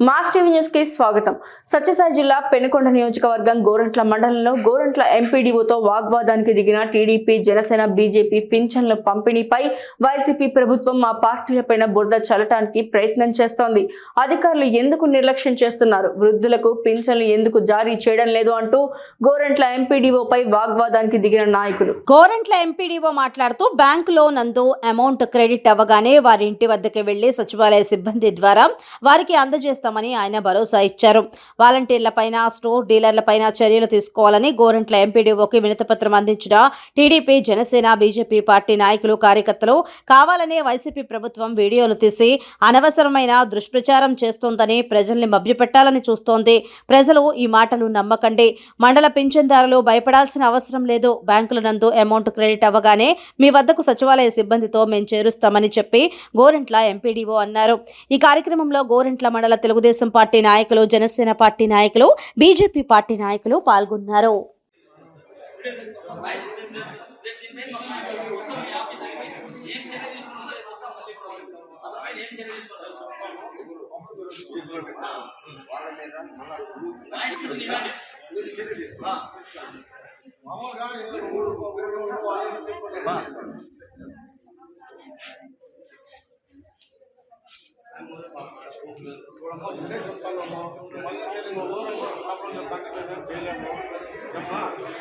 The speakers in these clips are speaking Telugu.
మాస్ టీవీ న్యూస్కి స్వాగతం. సత్యసాయి జిల్లా పెనుకొండ నియోజకవర్గం గోరంట్ల మండలంలో గోరంట్ల ఎంపీడీఓతో వాగ్వాదానికి దిగిన టీడీపీ జనసేన బీజేపీ పింఛన్ల పంపిణీపై వైసీపీ ప్రభుత్వం ఆ పార్టీలపైన బురద చల్లటానికి ప్రయత్నం చేస్తోంది. అధికారులు ఎందుకు నిర్లక్ష్యం చేస్తున్నారు? వృద్ధులకు పింఛన్లు ఎందుకు జారీ చేయడం లేదు అంటూ గోరంట్ల ఎంపీడీఓపై వాగ్వాదానికి దిగిన నాయకులు. గోరంట్ల ఎంపీడీఓ మాట్లాడుతూ బ్యాంకులో నందు అమౌంట్ క్రెడిట్ అవ్వగానే వారి ఇంటి వద్దకు వెళ్ళి సచివాలయ సిబ్బంది ద్వారా వారికి అందజేస్తారు. చేస్తామని ఆయన భరోసా ఇచ్చారు. వాలంటీర్లపైన స్టోర్ డీలర్లపైన చర్యలు తీసుకోవాలని గోరంట్ల ఎంపీడీఓకి వినతిపత్రం అందించిన టీడీపీ జనసేన బీజేపీ పార్టీ నాయకులు కార్యకర్తలు కావాలనే వైసీపీ ప్రభుత్వం వీడియోలు తీసి అనవసరమైన దుష్ప్రచారం చేస్తోందని ప్రజల్ని మభ్యపెట్టాలని చూస్తోంది. ప్రజలు ఈ మాటలు నమ్మకండి. మండల పింఛన్దారులు భయపడాల్సిన అవసరం లేదు. బ్యాంకుల నందు అమౌంట్ క్రెడిట్ అవ్వగానే మీ వద్దకు సచివాలయ సిబ్బందితో మేము చేరుస్తామని చెప్పి గోరెంట్ల ఎంపీడీఓ అన్నారు. ఈ కార్యక్రమంలో గోరెంట్ల మండల తెలుగు తెలుగుదేశం పార్టీ నాయకులు జనసేన పార్టీ నాయకులు బీజేపీ పార్టీ నాయకులు పాల్గొన్నారు.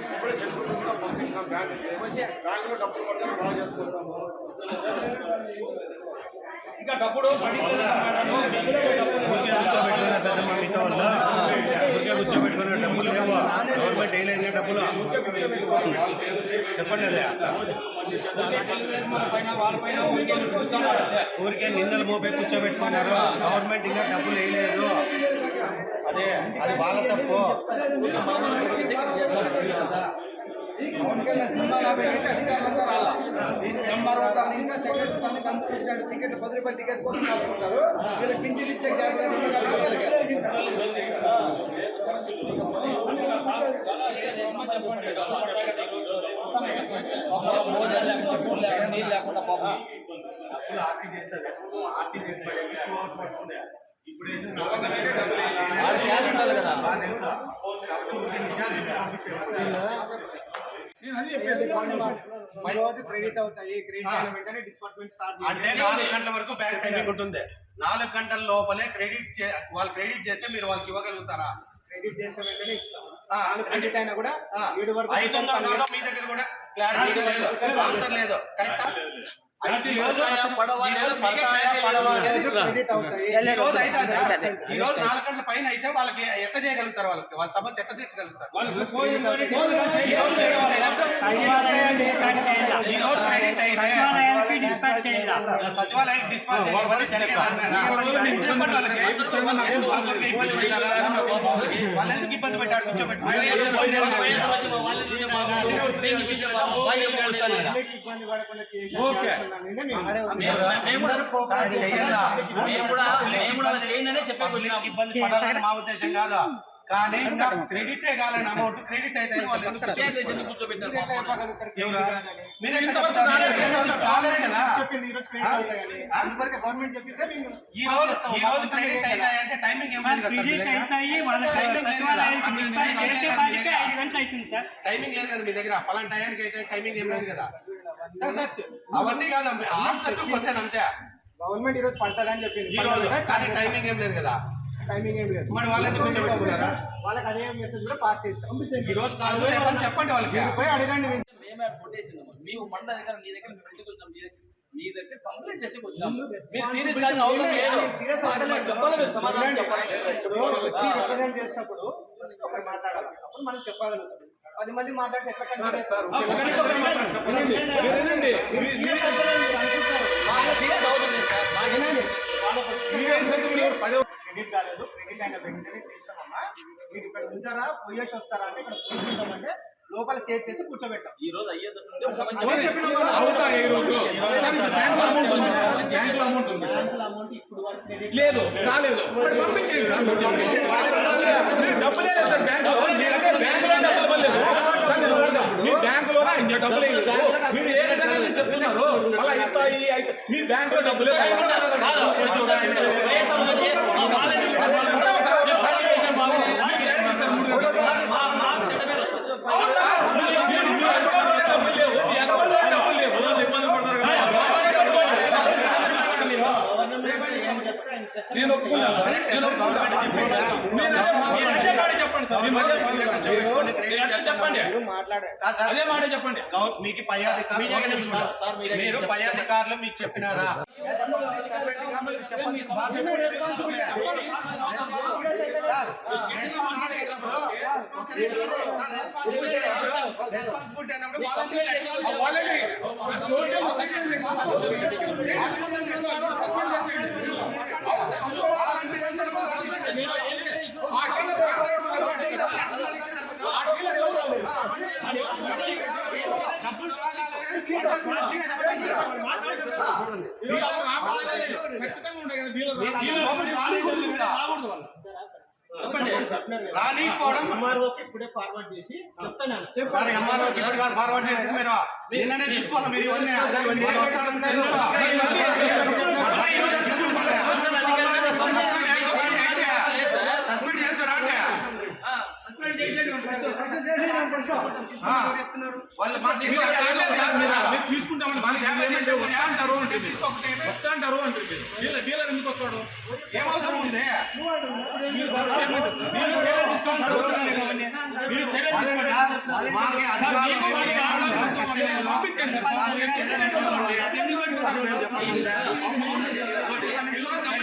ఇప్పుడే చెప్పుకుంటూ కూడా పంపించినాం బ్యాంక్ బ్యాంకులో డబ్బులు పడితే డ్రా చేసుకుంటాము ఇంకా డబ్బులు డబ్బులు లేవు? గవర్నమెంట్ వేయలేదు డబ్బులు చెప్పండి అదే ఊరికే నిందలు మోపే కూర్చోబెట్టుకున్నారు. గవర్నమెంట్ ఇంకా డబ్బులు వేయలేదు. అదే అది వాళ్ళ తప్పు. ఎంఆర్ఓ ఇంకా సెక్రటరీ కానీ సంతరించాడు టికెట్ పది రూపాయలు టికెట్ కోసం రాసుకుంటారు వీళ్ళకి పింఛన్ ఇచ్చే నీళ్ళు లేకుండా పాపం ఆర్టీ ఆర్టీ చేసి టూ అవర్స్ ఇప్పుడు క్రెడిట్ అవుతాయి క్రెడిట్ అయిన వెంటనే డిస్పార్ట్మెంట్ స్టార్ట్ అంటే నాలుగు గంటల వరకు బ్యాంక్ టైమింగ్ ఉంటుంది. నాలుగు గంటల లోపలే క్రెడిట్ వాళ్ళు క్రెడిట్ చేస్తే మీరు వాళ్ళకి ఇవ్వగలుగుతారా? క్రెడిట్ చేసిన వెంటనే ఇస్తాం ఆ, క్రెడిట్ అయినా కూడా ఏడు వరకు మీ దగ్గర కూడా క్లారిటీ లేదు. ఆన్సర్ లేదు. కరెక్టా ఈ రోజు నాలుగు గంటల పైన అయితే వాళ్ళకి ఎట్ట చేయగలుగుతారు వాళ్ళకి వాళ్ళ సమస్య ఎట్ట తీర్చగలుగుతారు ఈ రోజు క్రెడిట్ అయితే సచివాలయం డిస్పాచ్ వాళ్ళకి. కూర్చోబెట్టి ఇబ్బంది పడాలని మా ఉద్దేశం కాదు కానీ క్రెడిట్ కాలని అమౌంట్ క్రెడిట్ అయితే వాళ్ళు గవర్నమెంట్ చెప్పిందే ఈ రోజు ఈ రోజు క్రెడిట్ అంటే టైమింగ్ ఏం లేదు కదా సార్? మీ దగ్గర? టైమింగ్ లేదు కదా? మీ పలానా టయానికి అయితే టైమింగ్ ఏం లేదు కదా. సార్ సార్ అవన్నీ కాదు ఆన్సర్ టు క్వశ్చన్ అంతే గవర్నమెంట్ ఈ రోజు పడతాడని చెప్పింది. ఈ రోజు కానీ టైమింగ్ ఏం లేదు కదా. టైమింగ్ ఏం లేదు. మరి వాళ్ళు ఎందుకు కూర్చోబెట్టుకున్నారా? వాళ్ళకి అదే మెసేజ్ కూడా పాస్ చేస్తాం ఈ రోజు కాదు రేపని చెప్పండి వాళ్ళకి. మీరు పోయి అడగండి. మేమే కొట్టేసిందాము మేము మండల అధికారులు మీ దగ్గర మేము ఎందుకు వచ్చాం మీ దగ్గర- మీ దగ్గర కంప్లైంట్ చేసి వచ్చినాము మీరు సీరియస్ కానీ అవసరం లేదు. సీరియస్ చెప్పాలి మీరు సమాధానం చెప్పాలి. ఇప్పుడు వచ్చి రిప్రజెంట్ చేసినప్పుడు ఒకరు మాట్లాడాలి. అప్పుడు మనం చెప్పగలుగుతాం. పది మంది మాట్లాడితే ఎట్లా సీరియస్ సార్ క్రెడిట్ కాలేదు కిటికీ ఆయన పెట్టిందని చేస్తామమ్మా లోపల చేసేసి లేదు సార్. బ్యాంక్లో మీ దగ్గర బ్యాంక్లో డబ్బులు ఇవ్వలేదు. మీ బ్యాంక్లో డబ్బులు లేదు మీరు ఏ విధంగా చెప్తున్నారు? అలా ఇస్తాయి మీ బ్యాంక్లో డబ్బులు చెప్పండి చెప్పండి మీకు పై అధికారులు పై అధికారులు మీకు చెప్పినారా రెస్పాన్సిబిలిటీ ఖచ్చితంగా ఉంటాయి కదా డీలర్ రానిపోవడం ఇప్పుడే ఫార్వర్డ్ చేసి చెప్తాను చెప్పారు ఎంఆర్ఓకి ఇప్పుడు కాదు ఫార్వర్డ్ చేసి మీరు నిన్ననే చూసుకోవాలి మీరు ఇవన్నీ మీరు తీసుకుంటామని వస్తాంటారు అంటే వస్తాంటారు అంటే డీలర్ డీలర్ ఎందుకు వస్తాడు? ఏమవసరం ఉంది?